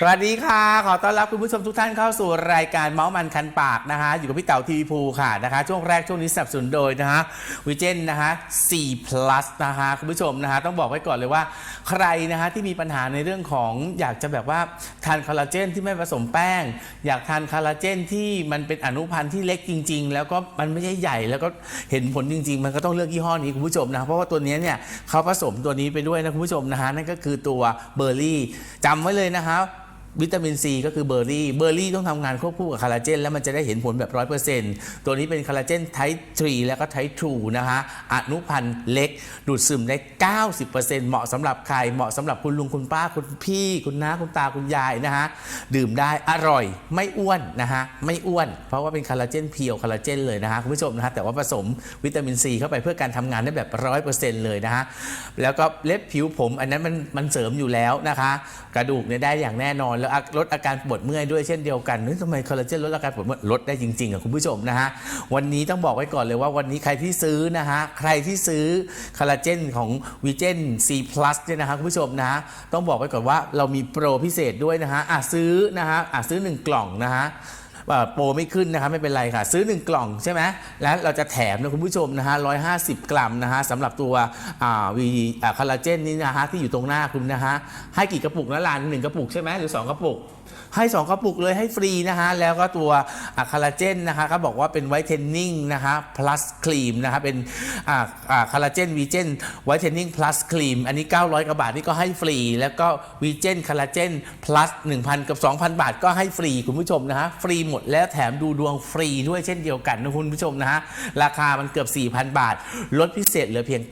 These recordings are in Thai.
สวัสดีค่ะ ขอต้อนรับคุณผู้ชมทุกท่านเข้าสู่รายการเมาส์มันคันปากนะคะ อยู่กับพี่เต๋าทีวีภูค่ะนะคะ ช่วงแรกช่วงนี้สนับสนุนโดยนะคะวิเจนนะคะ4 plus นะคะคุณผู้ชมนะคะต้องบอกไว้ก่อนเลยว่า ใครนะคะที่มีปัญหาในเรื่องของอยากจะแบบว่าทานคอลลาเจนที่ไม่ผสมแป้ง อยากทานคอลลาเจนที่มันเป็นอนุพันธ์ที่เล็กจริง ๆ แล้วก็มันไม่ใช่ใหญ่แล้วก็เห็นผลจริง ๆ มันก็ต้องเลือกยี่ห้อนี้คุณผู้ชมนะเพราะว่าตัวนี้เนี่ยเขาผสมตัวนี้ไปด้วยนะคุณผู้ชมนะฮะนั่นก็คือตัวเบอร์รี่จำไว้เลยนะคะ วิตามินซีก็คือเบอร์รี่ เบอร์รี่ต้องทำงานควบคู่กับคอลลาเจน แล้วมันจะได้เห็นผลแบบ 100%ตัวนี้เป็นคอลลาเจนไทป์3แล้วก็ไทป์2นะคะอนุพันธ์เล็ก ดูดซึมได้ 90%เหมาะสำหรับใคร เหมาะสำหรับคุณลุงคุณป้าคุณพี่ คุณน้าคุณตาคุณยายนะฮะดื่มได้อร่อย ไม่อ้วนนะฮะไม่อ้วน เพราะว่าเป็นคอลลาเจนเพียวคอลลาเจนเลยนะฮะคุณผู้ชมนะฮะแต่ว่าผสมวิตามินซีเข้าไปเพื่อการทำงานได้แบบ 100%เลยนะฮะแล้วก็เล็บผิวผม อันนั้นมันมันเสริมอยู่แล้วนะคะ กระดูกเนี่ยได้อย่างแน่นอนแล้วลดอาการปวดเมื่อยด้วยเช่นเดียวกันนี่ทำไมคอลลาเจนลดอาการปวดเมื่อยลดได้จริงๆอะคุณผู้ชมนะฮะวันนี้ต้องบอกไว้ก่อนเลยว่าวันนี้ใครที่ซื้อนะฮะใครที่ซื้อคอลลาเจนของวีเจน C+ เนี่ยนะฮะคุณผู้ชมนะฮะต้องบอกไว้ก่อนว่าเรามีโปรพิเศษด้วยนะฮะอะซื้อนะฮะอะซื้อ 1 กล่องนะฮะ โปรไม่ขึ้นนะครับไม่เป็นไรค่ะ ซื้อ 1 กล่องใช่ไหมแล้วเราจะแถมนะคุณผู้ชมนะฮะ150 กรัมนะฮะสำหรับตัวอ่าวีอ่าคอลลาเจนนี่นะฮะที่อยู่ตรงหน้าคุณนะฮะให้กี่กระปุกนะลานหนึ่งกระปุกใช่ไหมหรือ 2 กระปุกให้ 2 กระปุกเลยให้ฟรีนะฮะแล้วก็ตัวอะคอลลาเจนนะคะเขาบอกว่าเป็นไวท์เทนนิ่งนะคะ plus ครีมนะคะเป็นอ่าอ่าคอลลาเจนวีเจนไวท์เทนนิ่ง plus ครีมอันนี้ 900กว่าบาทนี่ก็ให้ฟรี แล้วก็วีเจนคอลลาเจน plus 1,000 กับ 2,000 บาทก็ให้ฟรีคุณผู้ชมนะฮะฟรีหมดแล้วแถมดูดวงฟรีด้วยเช่นเดียวกันนะคุณผู้ชมนะฮะ ราคามันเกือบ 4,000 บาท ลดพิเศษเหลือเพียง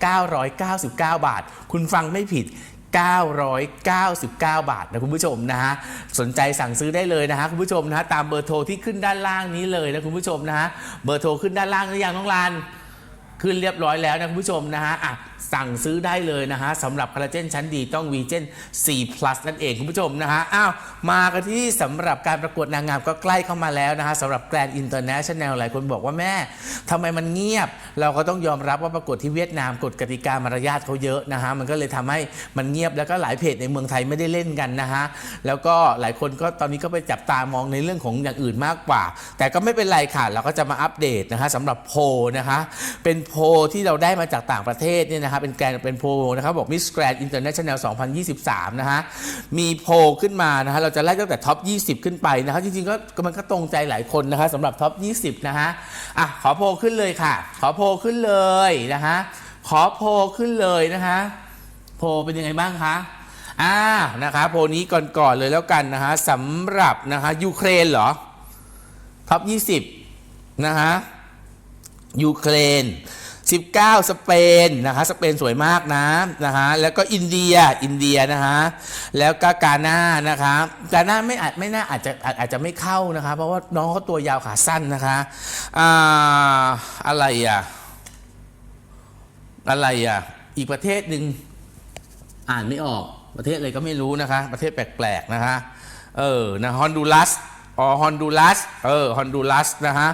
999 บาท คุณฟังไม่ผิด999 บาทนะคุณผู้ชมนะฮะสนใจสั่งซื้อได้เลยนะฮะคุณผู้ชมนะฮะตามเบอร์โทรที่ขึ้นด้านล่างนี้เลยนะคุณผู้ชมนะฮะเบอร์โทรขึ้นด้านล่างหรือยังน้องลาน ขึ้นเรียบร้อยแล้วนะคุณผู้ชมนะฮะอะสั่งซื้อได้เลยนะฮะสำหรับคอลลาเจนชั้นดีต้องวีเจน4 plus นั่นเองคุณผู้ชมนะฮะอ้าวมากันที่สำหรับการประกวดนางงามก็ใกล้เข้ามาแล้วนะฮะสำหรับแกรนด์อินเตอร์เนชั่นแนลหลายคนบอกว่าแม่ทำไมมันเงียบ เราก็ต้องยอมรับว่าประกวดที่เวียดนามกฎกติกามารยาทเขาเยอะนะฮะมันก็เลยทำให้มันเงียบแล้วก็หลายเพจในเมืองไทยไม่ได้เล่นกันนะฮะแล้วก็หลายคนก็ตอนนี้ก็ไปจับตามองในเรื่องของอย่างอื่นมากกว่า แต่ก็ไม่เป็นไรค่ะเราก็จะมาอัปเดตนะฮะสำหรับโพนะคะเป็นโพลที่เราได้มาจากต่างประเทศเนี่ยนะฮะเป็นแกนเป็นโพนะครับบอก Miss Grand International 2023 นะฮะมีโพขึ้นมานะฮะเราจะไล่ตั้งแต่ท็อป 20 ขึ้นไปนะครับจริงๆก็มันก็ตรงใจหลายคนนะคะสำหรับท็อป 20 นะฮะอะขอโพขึ้นเลยค่ะ ขอโพขึ้นเลยนะฮะขอโพขึ้นเลยนะคะโพเป็นยังไงบ้างคะอ่านะคะโพนี้ก่อนๆเลยแล้วกันนะฮะสำหรับนะคะยูเครนเหรอท็อป 20 นะฮะยูเครน 19 สเปนนะคะ สเปนสวยมากนะนะฮะแล้วก็อินเดีย อินเดียนะฮะแล้วก็กาหน้านะคะ กาหน้าไม่อาจไม่น่าอาจจะอาจอาจจะไม่เข้านะคะ เพราะว่าน้องเขาตัวยาวขาสั้นนะคะอ่าอะไรอะ อะไรอะ อีกประเทศหนึ่งอ่านไม่ออกประเทศอะไรก็ไม่รู้นะคะ ประเทศแปลกๆนะคะ เออ นะฮอนดูรัส อ๋อฮอนดูรัสเออฮอนดูรัสนะฮะ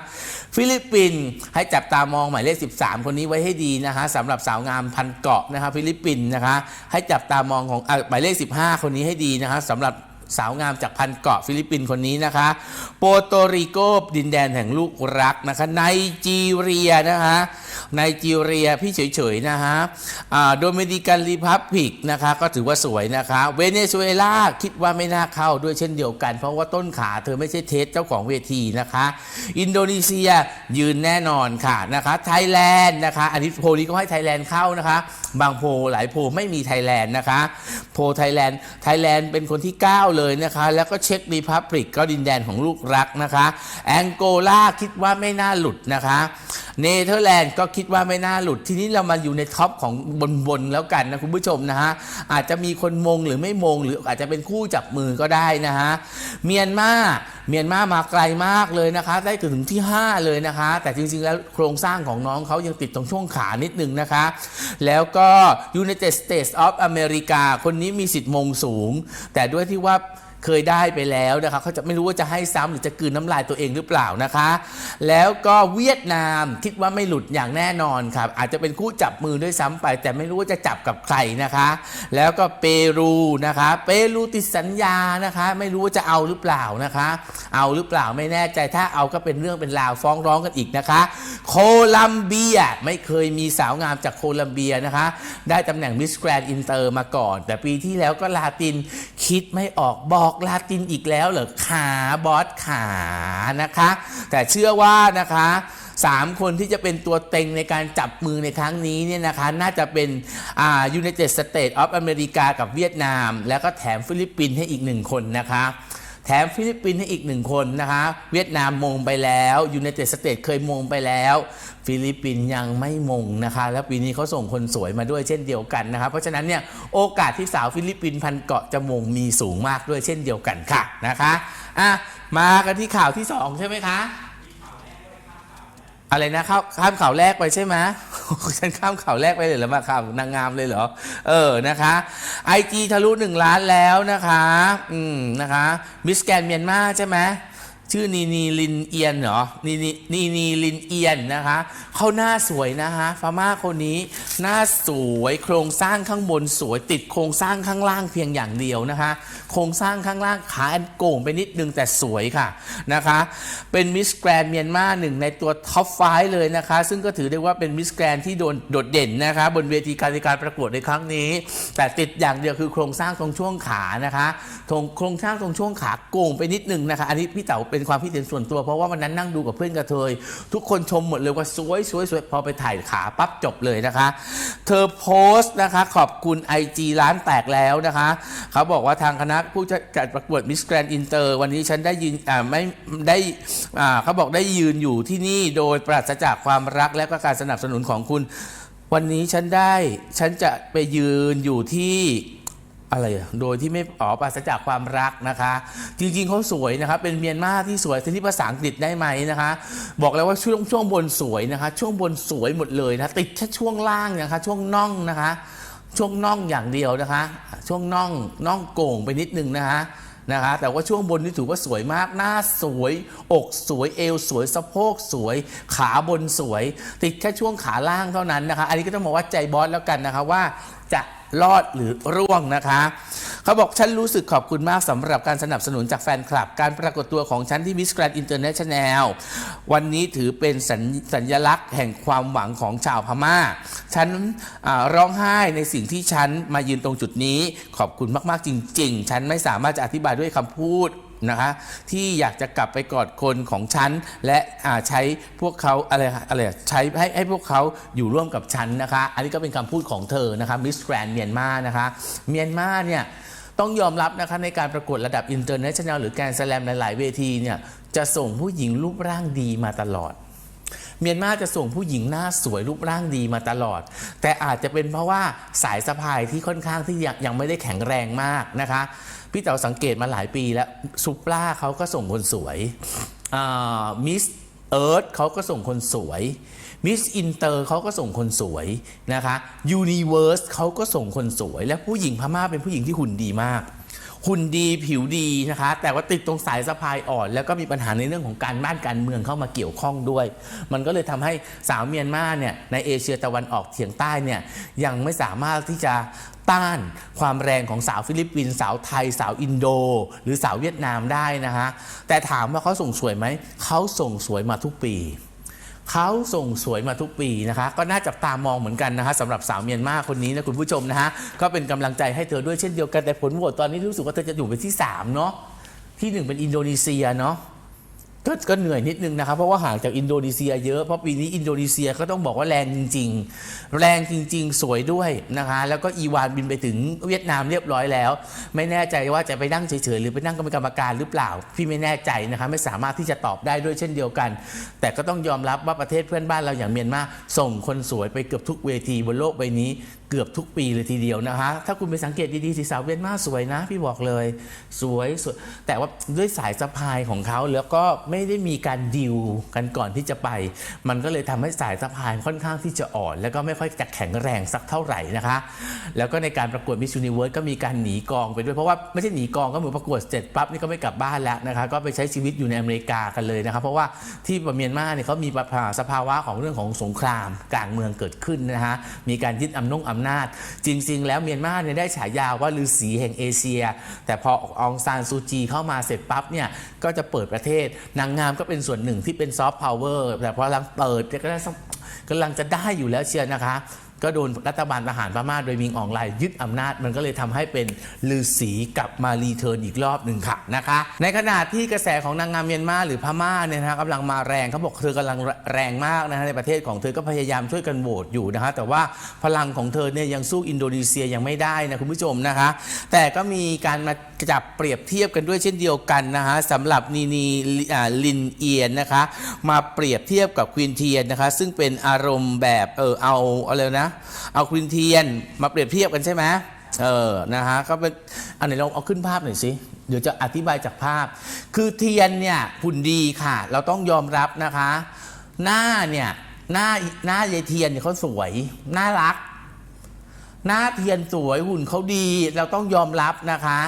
ฟิลิปปินส์ให้จับตามองหมายเลข 13 คนนี้ไว้ให้ดีนะคะสำหรับสาวงามพันเกาะนะคะฟิลิปปินส์นะคะให้จับตามองของอหมายเลข 15 คนนี้ให้ดีนะคะสำหรับสาวงามจากพันเกาะฟิลิปปินส์คนนี้นะคะ โปโตริโกดินแดนแห่งลูกรักนะคะไนจีเรียนะคะ ไนจีเรียพี่เฉยๆนะฮะโดมินิกันรีพับลิกนะคะก็ถือว่าสวยนะคะเวเนซุเอลาคิดว่าไม่น่าเข้าด้วยเช่นเดียวกัน เพราะว่าต้นขาเธอไม่ใช่เทสเจ้าของเวทีนะคะ อินโดนีเซียยืนแน่นอนค่ะนะคะไทยแลนด์นะคะอันนี้โพลนี้ก็ให้ไทยแลนด์เข้านะคะ บางโพลหลายโพลไม่มีไทยแลนด์นะคะ โพลไทยแลนด์ไทยแลนด์เป็นคนที่ 9 เลยนะคะ แล้วก็เช็กรีพับลิกก็ดินแดนของลูกรักนะคะ แองโกลาคิดว่าไม่น่าหลุดนะคะ เนเธอร์แลนด์ก็คิดว่าไม่น่าหลุด ทีนี้เรามาอยู่ในท็อปของบนๆแล้วกันนะคุณผู้ชมนะฮะ อาจจะมีคนมงหรือไม่มง หรืออาจจะเป็นคู่จับมือก็ได้นะฮะ เมียนมาเมียนมามาไกลมากเลยนะคะ ได้ถึงที่ 5 เลยนะคะ แต่จริงๆแล้วโครงสร้างของน้องเขายังติดตรงช่วงขานิดนึงนะคะ แล้วก็ United States of America คนนี้มีสิทธิ์มงสูง แต่ด้วยที่ว่า เคยได้ไปแล้วนะคะเขาจะไม่รู้ว่าจะให้ซ้ำหรือจะกลืนน้ำลายตัวเองหรือเปล่านะคะ แล้วก็เวียดนามคิดว่าไม่หลุดอย่างแน่นอนครับ อาจจะเป็นคู่จับมือด้วยซ้ำไป แต่ไม่รู้ว่าจะจับกับใครนะคะ แล้วก็เปรูนะคะ เปรูติดสัญญานะคะ ไม่รู้ว่าจะเอาหรือเปล่านะคะ เอาหรือเปล่าไม่แน่ใจถ้าเอาก็เป็นเรื่องเป็นราวฟ้องร้องกันอีกนะคะ โคลัมเบียไม่เคยมีสาวงามจากโคลัมเบียนะคะ ได้ตำแหน่งมิสแกรนด์อินเตอร์มาก่อน แต่ปีที่แล้วก็ลาตินคิดไม่ออกบอกอกลาตินอีกแล้วเหรอขาบอสขานะคะ แต่เชื่อว่านะคะสามคนที่จะเป็นตัวเต็งในการจับมือในครั้งนี้เนี่ยนะคะน่าจะเป็นอ่า United States of America กับเวียดนาม แล้วก็แถมฟิลิปปินส์ให้อีกหนึ่งคนนะคะ ถมฟิลิปปินส์ให้อีกหนึ่งคนนะคะ เวียดนามมงไปแล้วยูเนเต็ดสเตทเคยมงไปแล้ว ฟิลิปปินส์ยังไม่มงนะคะ แล้วปีนี้เขาส่งคนสวยมาด้วยเช่นเดียวกันนะคะเพราะฉะนั้นเนี่ยโอกาสที่สาวฟิลิปปินส์พันเกาะจะมงมีสูงมากด้วยเช่นเดียวกันค่ะนะคะอะมากันที่ข่าวที่สองใช่ไหมคะ อะไรนะข้ามข้ามข่าวแรกไปใช่ไหมฉันข้ามข่าวแรกไปเลยหรือมาข่าวนางงามเลยเหรอ เออนะคะไอจีทะลุหนึ่งล้านแล้วนะคะ อืมนะคะมิสแกนเมียนมาใช่ไหม ชื่อนีนีลินเอียนเหรอนีนีนีนีลินเอียนนะคะเขาหน้าสวยนะคะฟาม่าคนนี้หน้าสวยโครงสร้างข้างบนสวยติดโครงสร้างข้างล่างเพียงอย่างเดียวนะคะ โครงสร้างข้างล่างขาอันโก่งไปนิดนึงแต่สวยค่ะนะคะ เป็นมิสแกรนเมียนมาหนึ่งในตัวท็อปไฟเลยนะคะ ซึ่งก็ถือได้ว่าเป็นมิสแกรนที่โดนโดดเด่นนะคะบนเวทีการการประกวดในครั้งนี้ แต่ติดอย่างเดียวคือโครงสร้างตรงช่วงขานะคะตรงโครงสร้างตรงช่วงขาโก่งไปนิดนึงนะคะ อันนี้พี่เต๋าเป็นความคิดเห็นส่วนตัว เพราะว่าวันนั้นนั่งดูกับเพื่อนกระเทย ทุกคนชมหมดเลยว่าสวยสวยสวยพอไปถ่ายขาปั๊บจบเลยนะคะ เธอโพสต์นะคะ ขอบคุณ IG ร้านแตกแล้วนะคะ เขาบอกว่าทางคณะผู้จัดประกวดมิสแกรนด์อินเตอร์วันนี้ฉันได้ยืนไม่ได้เขาบอกได้ยืนอยู่ที่นี่โดยปราศจากความรักและก็การสนับสนุนของคุณ วันนี้ฉันได้ฉันจะไปยืนอยู่ที่ อะไรอะโดยที่ไม่อ๋อปราศจากความรักนะคะ จริงๆเขาสวยนะคะเป็นเมียนมาที่สวยทีนี้ภาษาอังกฤษได้ไหมนะคะ บอกแล้วว่าช่วงช่วงบนสวยนะคะ ช่วงบนสวยหมดเลยนะติดแค่ช่วงล่างนะคะ ช่วงน่องนะคะ ช่วงน่องอย่างเดียวนะคะ ช่วงน่องน่องโก่งไปนิดนึงนะคะนะคะแต่ว่าช่วงบนนี่ถือว่าสวยมาก หน้าสวย อกสวย เอวสวย สะโพกสวย ขาบนสวย ติดแค่ช่วงขาล่างเท่านั้นนะคะ อันนี้ก็ต้องบอกว่าใจบอสแล้วกันนะคะว่าจะ รอดหรือร่วงนะคะ เขาบอกฉันรู้สึกขอบคุณมากสำหรับการสนับสนุนจากแฟนคลับ การปรากฏตัวของฉันที่มิสแกรนด์อินเตอร์เนชั่นแนลวันนี้ถือเป็นสัญสญลักษณ์แห่งความหวังของชาวพม่า ฉันร้องไห้ในสิ่งที่ฉันมายืนตรงจุดนี้ ขอบคุณมาก ๆ จริง ๆ ฉันไม่สามารถจะอธิบายด้วยคำพูด นะคะ ที่อยากจะกลับไปกอดคนของฉัน และใช้พวกเขาอะไรอะไรใช้ให้ให้พวกเขาอยู่ร่วมกับฉันนะคะ อันนี้ก็เป็นคำพูดของเธอนะคะมิสแกรนเมียนมานะคะเมียนมาเนี่ยต้องยอมรับนะคะในการประกวดระดับอินเตอร์เนชั่นแนลหรือแกรนด์สแลมหลาย ๆ เวทีเนี่ยจะส่งผู้หญิงรูปร่างดีมาตลอด เมียนมาจะส่งผู้หญิงหน้าสวยรูปร่างดีมาตลอด แต่อาจจะเป็นเพราะว่าสายสะพายที่ค่อนข้างที่ยังไม่ได้แข็งแรงมากนะคะ พี่เต๋าสังเกตมาหลายปีแล้วซุปเปอร์เขาก็ส่งคนสวยมิสเอิร์ธเขาก็ส่งคนสวยมิสอินเตอร์เขาก็ส่งคนสวยนะคะยูนิเว r ร์สเขาก็ส่งคนสวย และผู้หญิงพม่าเป็นผู้หญิงที่หุ่นดีมาก หุ่นดีผิวดีนะคะ แต่ว่าติดตรงสายสะพายอ่อน แล้วก็มีปัญหาในเรื่องของการบ้านการเมืองเข้ามาเกี่ยวข้องด้วย มันก็เลยทำให้สาวเมียนมาเนี่ยในเอเชียตะวันออกเฉียงใต้เนี่ยยังไม่สามารถที่จะต้านความแรงของสาวฟิลิปปินส์สาวไทย สาวอินโด หรือสาวเวียดนามได้นะคะแต่ถามว่าเขาส่งสวยไหมเขาส่งสวยมาทุกปี เขาส่งสวยมาทุกปีนะคะ ก็น่าจับตามองเหมือนกันนะคะสำหรับสาวเมียนมาคนนี้นะคุณผู้ชมนะฮะก็เป็นกำลังใจให้เธอด้วยเช่นเดียวกันแต่ผลโหวตตอนนี้รู้สึกว่าเธอจะอยู่เป็นที่3เนาะที่หนึ่งเป็นอินโดนีเซียเนาะ ก็ก็เหนื่อยนิดนึงนะครับ เพราะว่าห่างจากอินโดนีเซียเยอะเพราะปีนี้อินโดนีเซียก็ต้องบอกว่าแรงจริง ๆ แรงจริง ๆ สวยด้วยนะคะ แล้วก็อีวานบินไปถึงเวียดนามเรียบร้อยแล้ว ไม่แน่ใจว่าจะไปนั่งเฉยๆหรือไปนั่งกรรมการหรือเปล่า พี่ไม่แน่ใจนะคะไม่สามารถที่จะตอบได้ด้วยเช่นเดียวกัน แต่ก็ต้องยอมรับว่าประเทศเพื่อนบ้านเราอย่างเมียนมาส่งคนสวยไปเกือบทุกเวทีบนโลกใบนี้ เกือบทุกปีเลยทีเดียวนะคะ ถ้าคุณไปสังเกตดีๆสีสาวเวียนมาสวยนะ พี่บอกเลย สวยสวย แต่ว่าด้วยสายสะพายของเขาแล้วก็ไม่ได้มีการดิวกันก่อนที่จะไป มันก็เลยทำให้สายสะพายค่อนข้างที่จะอ่อน แล้วก็ไม่ค่อยจะแข็งแรงสักเท่าไหร่นะคะ แล้วก็ในการประกวดมิส s u นิเวิร์สก็มีการหนีกองไปด้วยเพราะว่าไม่ใช่หนีกองก็เหมือนประกวดเสร็จปั๊บนี่ก็ไม่กลับบ้านแล้วนะคะ ก็ไปใช้ชีวิตอยู่ในอเมริกากันเลยนะคะเพราะว่าที่เมียนมาเนี่ยเขามีสภาวะของเรื่องของสงครามกลางเมืองเกิดขึ้นนะฮะมีการยึดอำนงอำนาจ จริง ๆ แล้วเมียนมาเนี่ยได้ฉายาว่าฤาษีแห่งเอเชีย แต่พอองซานซูจีเข้ามาเสร็จปั๊บเนี่ยก็จะเปิดประเทศนางงามก็เป็นส่วนหนึ่งที่เป็นซอฟต์พาวเวอร์แต่พอหลังเปิดก็ได้กำลังจะได้อยู่แล้วเชียร์นะคะ ก็โดนรัฐบาลทหารพม่าโดยมิงอองไลยึดอำนาจ มันก็เลยทำให้เป็นลือสีกลับมารีเทิร์นอีกรอบหนึ่งค่ะนะคะ ในขณะที่กระแสของนางงามเมียนมาหรือพม่าเนี่ยนะคะกำลังมาแรงเขาบอกเธอกำลังแรงมากนะฮะในประเทศของเธอก็พยายามช่วยกันโหวตอยู่นะคะแต่ว่าพลังของเธอเนี่ยยังสู้อินโดนีเซียยังไม่ได้นะคุณผู้ชมนะคะ แต่ก็มีการมาจับเปรียบเทียบกันด้วยเช่นเดียวกันนะคะสำหรับนีนีลินเอียนนะคะ มาเปรียบเทียบกับควีนเทียนนะคะ ซึ่งเป็นอารมณ์แบบเออเอาอะไรนะเอาควีนเทียนมาเปรียบเทียบกันใช่ไหมเออ นะฮะ ก็เป็นอันไหนลองเอาขึ้นภาพหน่อยสิ เดี๋ยวจะอธิบายจากภาพ คือเทียนเนี่ยหุ่นดีค่ะ เราต้องยอมรับนะคะ หน้าเนี่ย หน้า หน้ายายเทียนเนี่ยเขาสวย น่ารัก หน้าเทียนสวย หุ่นเขาดี เราต้องยอมรับนะคะ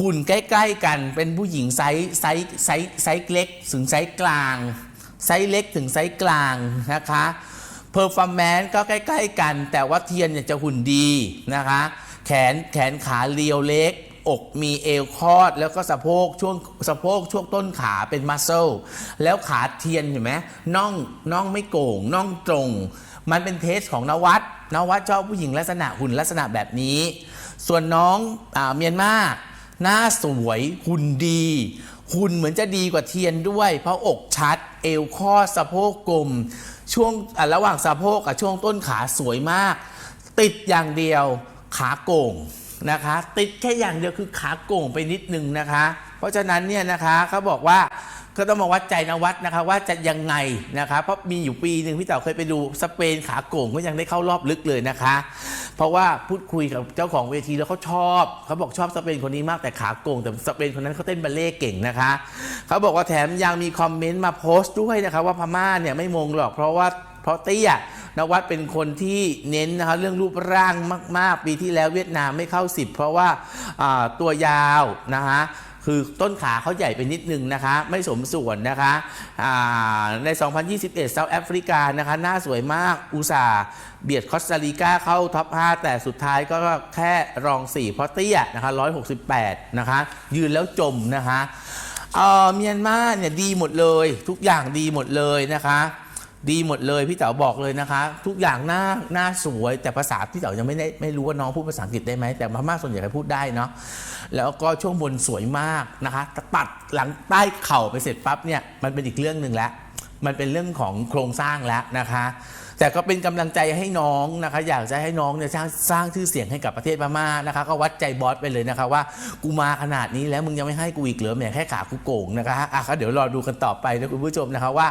หุ่นใกล้ ๆ กัน เป็นผู้หญิงไซส์ ไซส์ ไซส์ ไซส์เล็ก ถึงไซส์กลาง ไซส์เล็กถึงไซส์กลางนะคะ เพอร์ฟอร์แมนซ์ก็ใกล้ ๆ กัน แต่ว่าเทียนเนี่ยจะหุ่นดีนะคะ แขนแขนขาเรียวเล็ก อกมีเอวคอด แล้วก็สะโพกช่วงสะโพกช่วงต้นขาเป็นมัสเซลแล้วขาเทียนเห็นไหมน่องน่องไม่โก่งน่องตรง มันเป็นเทสของนวัดนวัดชอบผู้หญิงลักษณะหุ่นลักษณะแบบนี้ ส่วนน้องอาเมียนมาหน้าสวยหุ่นดีหุ่นเหมือนจะดีกว่าเทียนด้วย เพราะอกชัด เอวคอดสะโพกกลม ช่วงระหว่างสะโพกกับช่วงต้นขาสวยมาก ติดอย่างเดียวขาโก่งนะคะ ติดแค่อย่างเดียวคือขาโก่งไปนิดนึงนะคะ เพราะฉะนั้นเนี่ยนะคะเขาบอกว่า ก็ต้องมาวัดใจนวัดนะคะว่าจะยังไงนะคะเพราะมีอยู่ปีหนึ่งพี่เต๋อเคยไปดูสเปนขาโก่งก็ยังได้เข้ารอบลึกเลยนะคะ เพราะว่าพูดคุยกับเจ้าของเวทีแล้วเขาชอบเขาบอกชอบสเปนคนนี้มากแต่ขาโก่งแต่สเปนคนนั้นเขาเต้นบัลเล่ต์เก่งนะคะเขาบอกว่าแถมยังมีคอมเมนต์มาโพสต์ด้วยนะคะว่าพม่าเนี่ยไม่มงหรอกเพราะว่าเพราะเตี้ยนวัดเป็นคนที่เน้นนะคะเรื่องรูปร่างมาก ๆ ปีที่แล้วเวียดนามไม่เข้า10เพราะว่าอ่าตัวยาวนะคะ คือต้นขาเขาใหญ่ไปนิดนึงนะคะ ไม่สมส่วนนะคะใน 2021เซาท์แอฟริกานะคะหน้าสวยมากอุตสาเบียดคอสตาริกาเข้าท็อป 5 แต่สุดท้ายก็แค่รอง 4 เพราะเตี้ยนะคะ 168 นะคะ ยืนแล้วจมนะคะเอ่อเมียนมาเนี่ยดีหมดเลย ทุกอย่างดีหมดเลยนะคะ ดีหมดเลยพี่เต๋าบอกเลยนะคะ ทุกอย่างหน้าหน้าสวย แต่ภาษาพี่เต๋ายังไม่ได้ไม่รู้ว่าน้องพูดภาษาอังกฤษได้ไหมแต่พม่าส่วนใหญ่พูดได้เนาะแล้วก็ช่วงบนสวยมากนะคะตัดหลังใต้เข่าไปเสร็จปั๊บเนี่ยมันเป็นอีกเรื่องหนึ่งแล้วมันเป็นเรื่องของโครงสร้างแล้วนะคะ แต่ก็เป็นกำลังใจให้น้องนะคะ อยากจะให้น้องเนี่ยสร้างสร้างชื่อเสียงให้กับประเทศพม่านะคะ ก็วัดใจบอสไปเลยนะคะว่ากูมาขนาดนี้แล้วมึงยังไม่ให้กูอีกเหรอแหมแค่ขากูโก่งนะคะอะก็เดี๋ยวรอดูกันต่อไปนะคุณผู้ชมนะคะว่า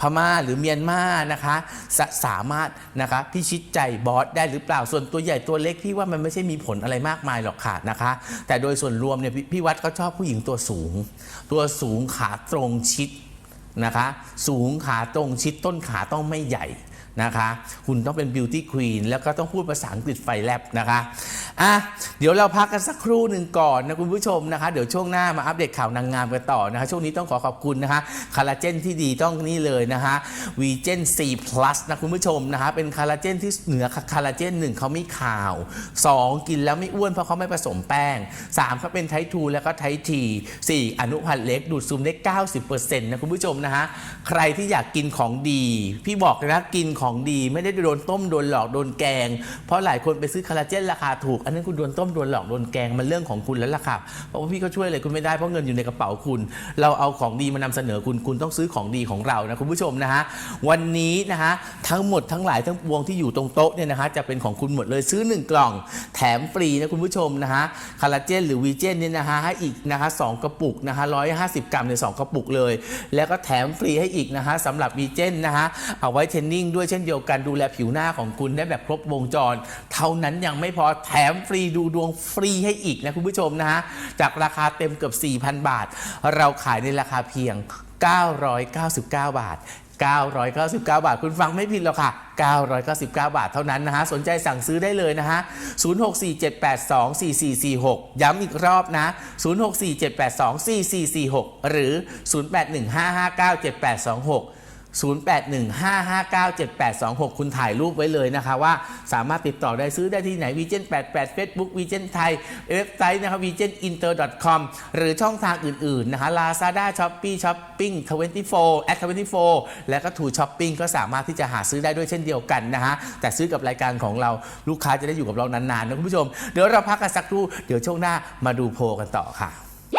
พม่าหรือเมียนมานะคะสสามารถนะคะพิชิตใจบอสได้หรือเปล่าส่วนตัวใหญ่ตัวเล็กพี่ว่ามันไม่ใช่มีผลอะไรมากมายหรอกค่ะนะคะ แต่โดยส่วนรวมเนี่ยพี่พี่วัดเขาชอบผู้หญิงตัวสูง ตัวสูงขาตรงชิดนะคะ สูงขาตรงชิดต้นขาต้องไม่ใหญ่ นะคะ คุณต้องเป็นบิวตี้ควีนแล้วก็ต้องพูดภาษาอังกฤษไฟแลบนะคะอะเดี๋ยวเราพักกันสักครู่หนึ่งก่อนนะคุณผู้ชมนะคะ เดี๋ยวช่วงหน้ามาอัปเดตข่าวนางงามกันต่อนะคะ ช่วงนี้ต้องขอขอบคุณนะคะคาราเจนที่ดีต้องนี่เลยนะคะวีเจน C plus นะคุณผู้ชมนะคะเป็นคาราเจนที่เหนือคาราเจนหนึ่งเขาไม่ขาว 2 กินแล้วไม่อ้วนเพราะเขาไม่ผสมแป้ง 3เขาเป็นไททูแล้วก็ไทที4อนุพันธ์เล็กดูดซึมได้ 90%นะคุณผู้ชมนะคะใครที่อยากกินของดี พี่บอกเลยนะกินของของดีไม่ได้โดนต้มโดนหลอกโดนแกง เพราะหลายคนไปซื้อคอลลาเจนราคาถูก อันนั้นคุณโดนต้มโดนหลอกโดนแกงมันเรื่องของคุณแล้วล่ะค่ะเพราะว่าพี่ก็ช่วยอะไรคุณไม่ได้เพราะเงินอยู่ในกระเป๋าคุณ เราเอาของดีมานำเสนอคุณคุณต้องซื้อของดีของเรานะคุณผู้ชมนะฮะวันนี้นะฮะทั้งหมดทั้งหลายทั้งปวงที่อยู่ตรงโต๊ะเนี่ยนะฮะจะเป็นของคุณหมดเลยซื้อ 1 กล่อง แถมฟรีนะคุณผู้ชมนะฮะคาราเจนหรือวีเจนเนี่ยนะฮะให้อีกนะคะสองกระปุกนะคะ150กรัมในสองกระปุกเลย แล้วก็แถมฟรีให้อีกนะฮะสำหรับวีเจนนะฮะเอาไว้เทรนนิ่งด้วยเช่นเดียวกันดูแลผิวหน้าของคุณได้แบบครบวงจร เท่านั้นยังไม่พอแถมฟรีดูดวงฟรีให้อีกนะคุณผู้ชมนะฮะจากราคาเต็มเกือบ 4,000 บาท เราขายในราคาเพียง 999 บาท 999 บาท คุณฟังไม่ผิดหรอกค่ะ 999 บาทเท่านั้นนะฮะ สนใจสั่งซื้อได้เลยนะฮะ 0647824446 ย้ำอีกรอบนะ 0647824446 หรือ 0815597826 0815597826 คุณถ่ายรูปไว้เลยนะคะว่าสามารถติดต่อได้ซื้อได้ที่ไหน v ีเจน88 Facebook v ีเจนไทยเว็บไซต์นะครับ v ีเจนอินเตอร์ com หรือช่องทางอื่น ๆ นะคะ Lazada Shopee Shopping 24 at 24 และก็ True Shopping ก็สามารถที่จะหาซื้อได้ด้วยเช่นเดียวกันนะฮะ แต่ซื้อกับรายการของเราลูกค้าจะได้อยู่กับเรานาน ๆ นะคุณผู้ชม เดี๋ยวเราพักกันสักครู่ เดี๋ยวช่วงหน้ามาดูโพลกันต่อค่ะ